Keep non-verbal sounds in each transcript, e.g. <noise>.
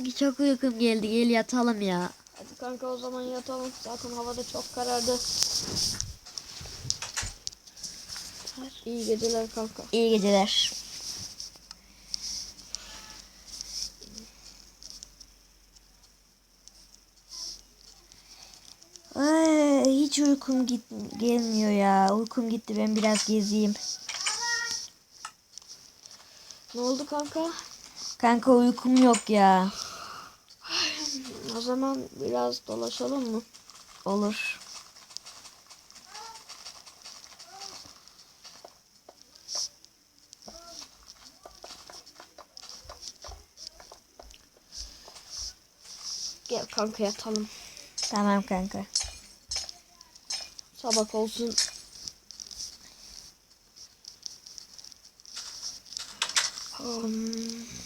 kanki çok uykum geldi. Gel yatalım ya. Hadi kanka o zaman yatalım. Zaten havada çok karardı. İyi geceler kanka. İyi geceler. Ay, hiç uykum git gelmiyor ya. Uykum gitti. Ben biraz gezeyim. Ne oldu kanka? Kanka uykum yok ya. <sighs> O zaman biraz dolaşalım mı? Olur. Gel kanka yatalım. Tamam kanka. Sabah olsun. Um,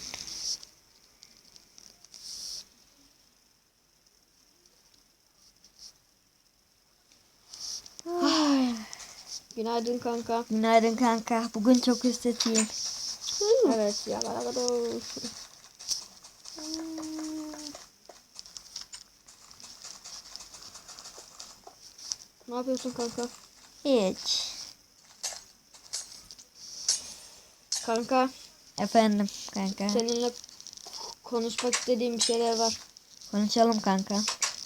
Günaydın kanka. Günaydın kanka. Bugün çok estetik. Evet ya beraber ol. Ne yapıyorsun kanka? Hiç. Kanka Efendim kanka. seninle konuşmak istediğim bir şeyler var. Konuşalım kanka.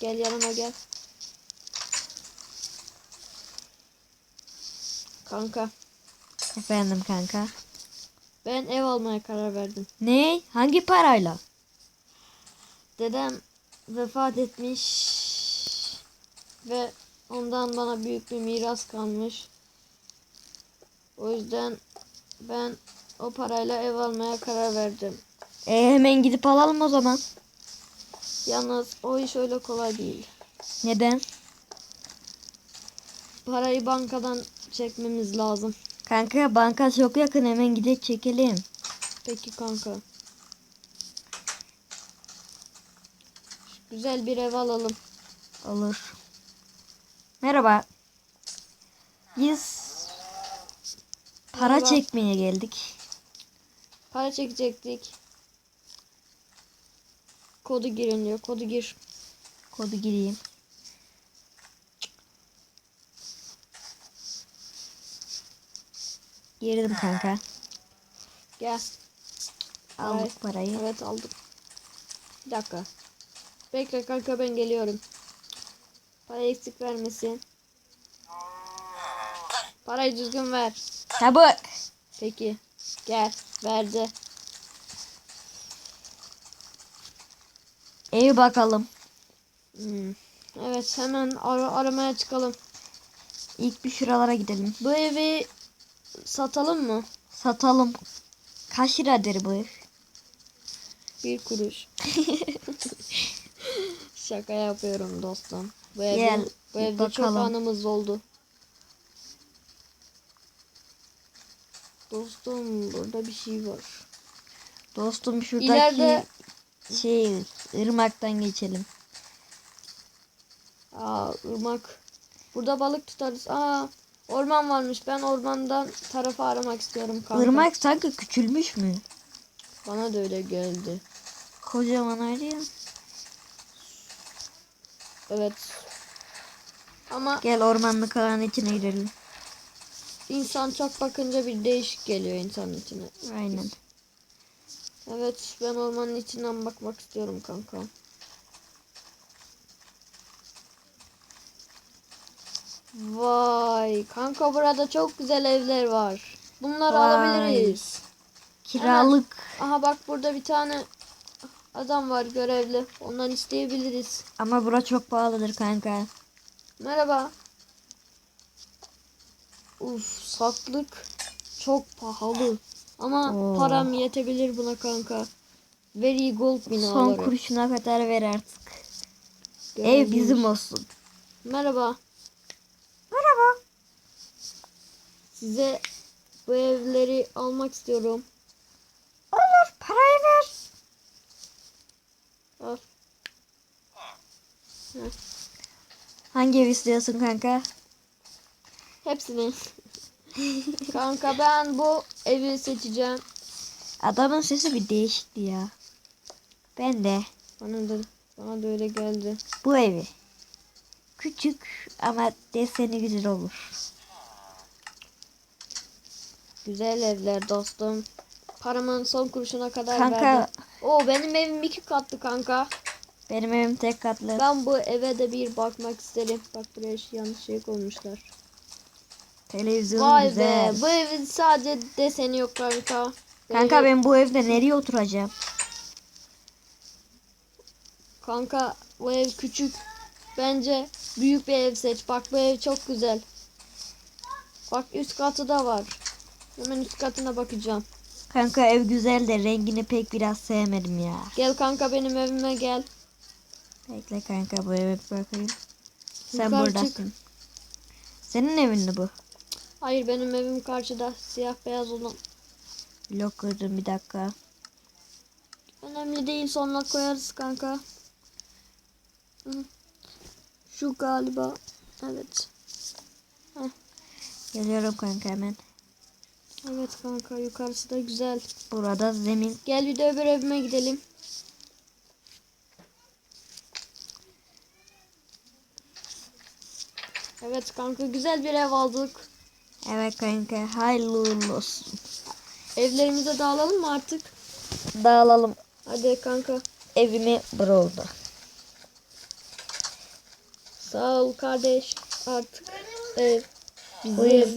Gel yanıma gel. Kanka Efendim kanka. ben ev almaya karar verdim. Ne? Hangi parayla? Dedem vefat etmiş ve ondan bana büyük bir miras kalmış. O yüzden ben o parayla ev almaya karar verdim. E hemen gidip alalım o zaman. Yalnız o iş öyle kolay değil. Neden? Parayı bankadan çekmemiz lazım. Kanka banka çok yakın hemen gidip çekelim. Peki kanka. Güzel bir ev alalım. Olur. Merhaba. Biz para Merhaba. çekmeye geldik. Para çekecektik. Kodu girin diyor. Kodu gir. Kodu gireyim. Girdim kanka. Gel. Aldık parayı. Evet aldım. Bir dakika. Bekle kanka ben geliyorum. Para eksik vermesin. Parayı düzgün ver. Çabuk. Peki. Gel. Verdi. Ev bakalım. Hmm. Evet hemen ara- aramaya çıkalım. İlk bir şuralara gidelim. Bu evi satalım mı? Satalım. Kaç liradır bu? Bir kuruş. <laughs> Şaka yapıyorum dostum. Bu evde, Gel, bu evde çok bakalım. anımız oldu. Dostum burada bir şey var. Dostum şuradaki İleride şey ırmaktan geçelim. aa ırmak. Burada balık tutarız. Aa orman varmış. Ben ormandan tarafı aramak istiyorum kanka. Irmak sanki küçülmüş mü? Bana da öyle geldi. Kocaman öyle ya. Evet. Ama Gel ormanlık alanın içine girelim. insan çok bakınca bir değişik geliyor insanın içine. Aynen. Evet ben ormanın içinden bakmak istiyorum kanka. Vay kanka burada çok güzel evler var. Bunları Vay. alabiliriz. Kiralık. Aha bak burada bir tane adam var görevli. Ondan isteyebiliriz. Ama bura çok pahalıdır kanka. Merhaba. Uf saklık çok pahalı. Ama Oo. param yetebilir buna kanka. Very gold Son binaları. kuruşuna kadar ver artık. Ev Görevliymiş. bizim olsun. Merhaba. Size bu evleri almak istiyorum. Olur parayı ver. Al. Hangi ev istiyorsun kanka? Hepsini. <laughs> Kanka ben bu evi seçeceğim. Adamın sesi bir değişikti ya. Ben de. Bana da, bana da öyle geldi. Bu evi. Küçük ama deseni güzel olur. Güzel evler dostum. Paramın son kuruşuna kadar Kanka. verdim. Oo benim evim iki katlı kanka. Benim evim tek katlı. Ben bu eve de bir bakmak isterim. Bak buraya yanlış şey koymuşlar. Televizyon Vay güzel. be. Bu evin sadece deseni yok kanka. Kanka Böyle- ben bu evde nereye oturacağım? Kanka bu ev küçük. Bence büyük bir ev seç. Bak bu ev çok güzel. Bak üst katı da var. Hemen üst katına bakacağım. Kanka ev güzel de rengini pek biraz sevmedim ya. Gel kanka benim evime gel. Bekle kanka bu eve bir bakayım. Sen Yukarı buradasın. Senin evin mi bu? Hayır benim evim karşıda. Siyah beyaz olan. Blok kırdım bir dakika. Önemli değil sonra koyarız kanka. Şu galiba. Evet. Geliyorum kanka hemen. Evet kanka yukarısı da güzel. Burada zemin. Gel bir de öbür evime gidelim. Evet kanka güzel bir ev aldık. Evet kanka hayırlı uğurlu olsun. Evlerimize dağılalım mı artık? Dağılalım. Hadi kanka. Evimi burada. Sağ ol kardeş. Artık ev Bu ev.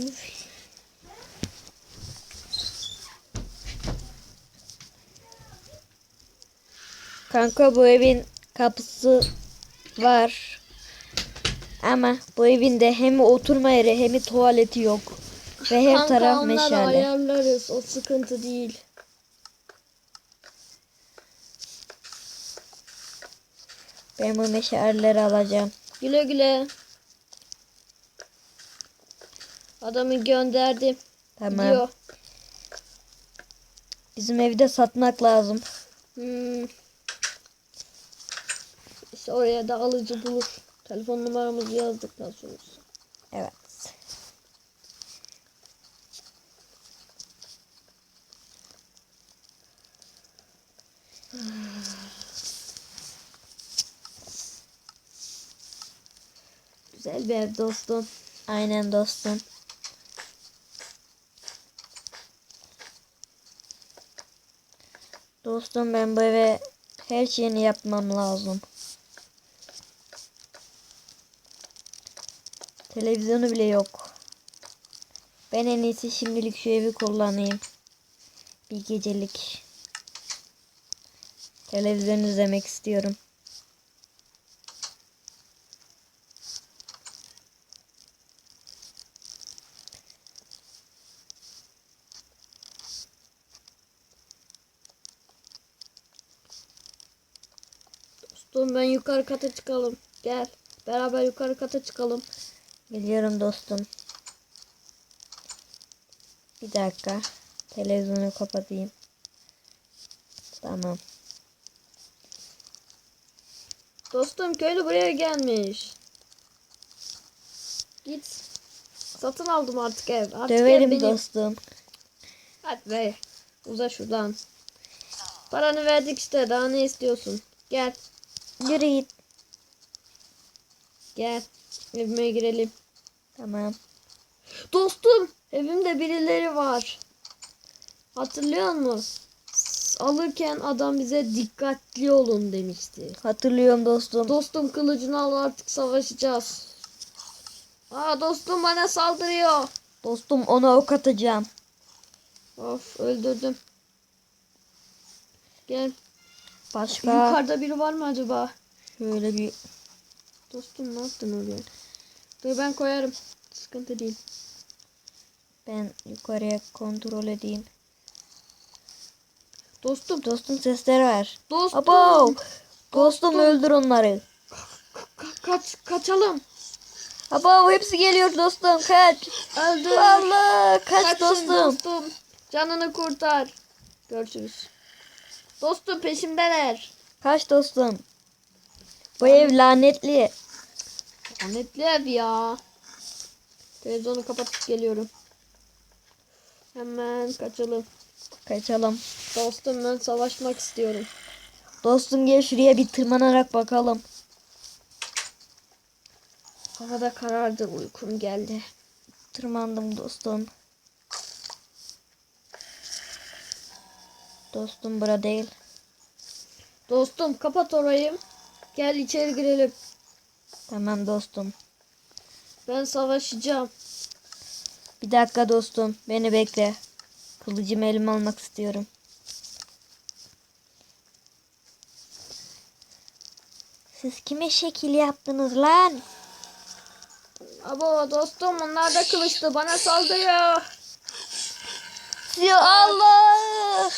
Kanka bu evin kapısı var. Ama bu evin de hem oturma yeri hem tuvaleti yok. Ve her Kanka taraf meşale. ayarlarız. O sıkıntı değil. Ben bu meşaleleri alacağım. Güle güle. Adamı gönderdim. Tamam. Diyor. Bizim evi de satmak lazım. Hmm. İşte oraya da alıcı bulur. Telefon numaramızı yazdıktan sonra. Evet. Güzel bir ev dostum. Aynen dostum. Dostum ben bu eve her şeyini yapmam lazım. Televizyonu bile yok. Ben en iyisi şimdilik şu evi kullanayım. Bir gecelik. Televizyon izlemek istiyorum. Dostum ben yukarı kata çıkalım. Gel. Beraber yukarı kata çıkalım. Geliyorum dostum. Bir dakika. Televizyonu kapatayım. Tamam. Dostum köylü buraya gelmiş. Git. Satın aldım artık ev. Artık ev Döverim benim. dostum. Hadi be. Uza şuradan. Paranı verdik işte. Daha ne istiyorsun? Gel. Yürü git. Gel. Evime girelim. Tamam. Dostum. Evimde birileri var. Hatırlıyor musun? Alırken adam bize dikkatli olun demişti. Hatırlıyorum dostum. Dostum kılıcını al artık savaşacağız. Aa dostum bana saldırıyor. dostum ona ok atacağım. Of öldürdüm. Gel. Başka Yukarıda biri var mı acaba? şöyle bir Dostum ne yaptın oraya? Dur ben koyarım. Sıkıntı değil. ben yukarıya kontrol edeyim. Dostum. Dostum sesler var. Dostum. Abo! Dostum öldür onları. Ka- kaç kaçalım. Abo hepsi geliyor dostum kaç. Öldür. Allah kaç Kaçın dostum. dostum. Canını kurtar. Görüşürüz. Dostum peşimdeler. Kaç dostum. Bu ev lanetli. Lanetli ev ya. Televizyonu kapatıp geliyorum. Hemen kaçalım. Kaçalım. Dostum ben savaşmak istiyorum. Dostum gel şuraya bir tırmanarak bakalım. Havada karardı uykum geldi. Tırmandım dostum. Dostum bura değil. Dostum kapat orayı. Gel içeri girelim. Tamam dostum. Ben savaşacağım. Bir dakika dostum. Beni bekle. Kılıcımı elime almak istiyorum. Siz kime şekil yaptınız lan? Abo dostum onlar da kılıçlı bana saldırıyor. Ya Allah!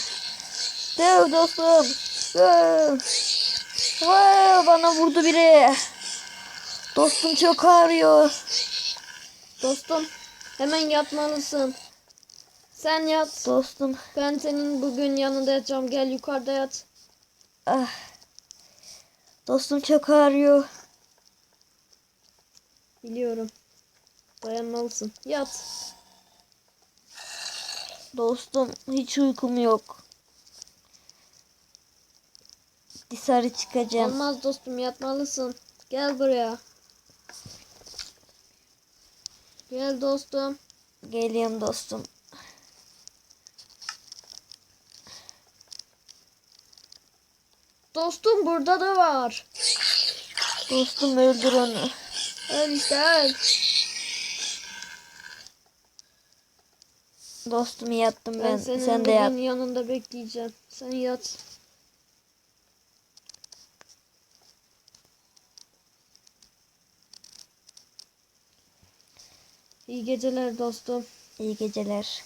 Dev dostum. Dev. Vay, bana vurdu biri. Dostum çok ağrıyor. Dostum hemen yatmalısın. Sen yat. Dostum. Ben senin bugün yanında yatacağım. Gel yukarıda yat. Ah. Dostum çok ağrıyor. Biliyorum. Dayanmalısın. Yat. Dostum hiç uykum yok. Dışarı çıkacağım. Olmaz dostum yatmalısın. Gel buraya. Gel dostum. Geliyorum dostum. Dostum burada da var. Dostum öldür onu. Öl işte öl. Dostum yattım Ben, ben. Sen de yat. yanında bekleyeceğim. Sen yat. İyi geceler dostum. İyi geceler.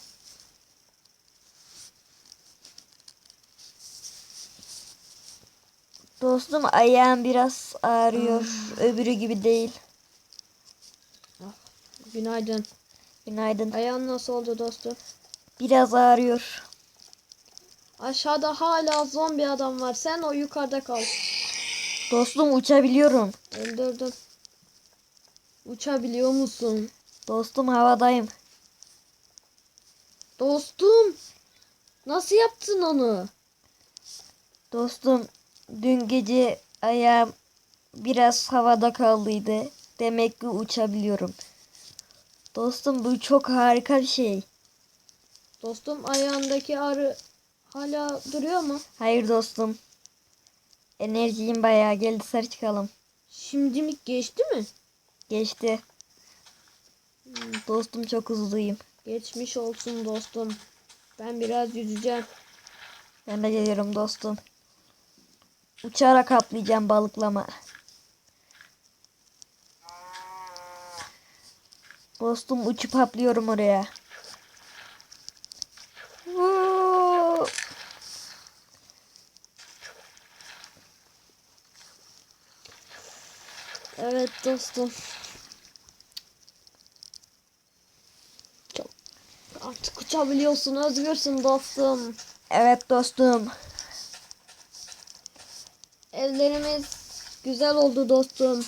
Dostum ayağım biraz ağrıyor. Öbürü gibi değil. Günaydın. Günaydın. Ayağın nasıl oldu dostum? Biraz ağrıyor. Aşağıda hala zombi adam var. Sen o yukarıda kal. Dostum uçabiliyorum. Öldürdüm. Uçabiliyor musun? Dostum havadayım. Dostum. Nasıl yaptın onu? Dostum dün gece ayağım biraz havada kaldıydı. Demek ki uçabiliyorum. Dostum bu çok harika bir şey. Dostum ayağındaki ağrı hala duruyor mu? Hayır dostum. Enerjim bayağı geldi dışarı çıkalım. Şimdi mi geçti mi? Geçti. Dostum çok hızlıyım. Geçmiş olsun dostum. Ben biraz yüzeceğim. Ben de geliyorum dostum. Uçarak atlayacağım balıklama. Dostum uçup atlıyorum oraya. Evet dostum. Çok artık uçabiliyorsun, özgürsün dostum. Evet dostum. Evlerimiz güzel oldu dostum.